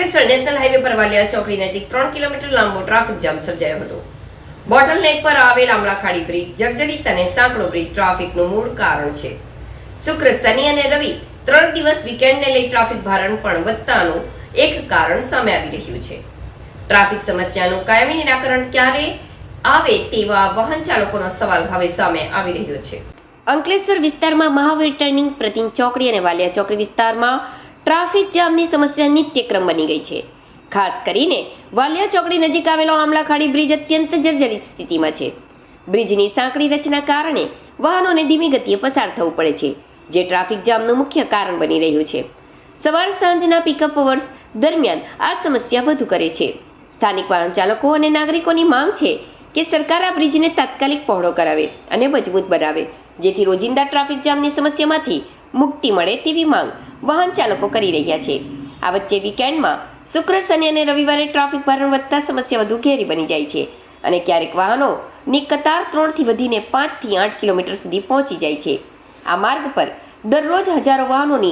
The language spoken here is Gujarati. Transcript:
અંકલેશ્વર નેશનલ હાઈવે પર વાલિયા ચોકડી નજીક ત્રણ કિલોમીટર લાંબો ટ્રાફિક જામ સર્જાયો હતો. બોટલ નેક પર આવેલ આમળા ખાડી બ્રિજ જર્જરિત અને સાંકડો બ્રિજ ટ્રાફિકનું મૂળ કારણ છે. શુક્ર શનિ અને રવિ ત્રણ દિવસ વીકેન્ડને લઈ ટ્રાફિક ભારણ પણ વધતાનું એક કારણ સામે આવી રહ્યું છે. ટ્રાફિક સમસ્યાનું કાયમી નિરાકરણ ક્યારે આવે તેવા વાહન ચાલકોનો સવાલ હવે સામે આવી રહ્યો છે. અંકલેશ્વર વિસ્તારમાં મહાવીર ટર્નિંગ પ્રતિમ ચોકડી અને વાલિયા ચોકડી વિસ્તારમાં ટ્રાફિક જામની સમસ્યા નિત્યક્રમ બની ગઈ છે. ખાસ કરીને વાલિયા ચોકડી નજીક આવેલો આમલાખાડી બ્રિજ અત્યંત જર્જરિત સ્થિતિમાં છે. બ્રિજની સાંકડી રચના કારણે વાહનોને ધીમી ગતિએ પસાર થવું પડે છે, જે ટ્રાફિક જામનું મુખ્ય કારણ બની રહ્યું છે. સવાર સાંજના પિકઅપ અવર્સ દરમિયાન આ સમસ્યા વધુ કરે છે. સ્થાનિક વાહન ચાલકો અને નાગરિકોની માંગ છે કે સરકાર આ બ્રિજને તાત્કાલિક પહોળો કરાવે અને મજબૂત બનાવે, જેથી રોજિંદા ટ્રાફિક જામની સમસ્યામાંથી મુક્તિ મળે તેવી માંગ વાહન ચાલકો કરી રહ્યા છે. આ વચ્ચે વીકેન્ડમાં શુક્ર, શનિ અને રવિવારે ટ્રાફિક ભારણ વધતા સમસ્યા વધુ ઘેરી બની જાય છે અને ક્યારેક વાહનોની કતાર ત્રણથી વધીને પાંચથી આઠ કિલોમીટર સુધી પહોંચી જાય છે. આ માર્ગ પર દરરોજ હજારો વાહનોની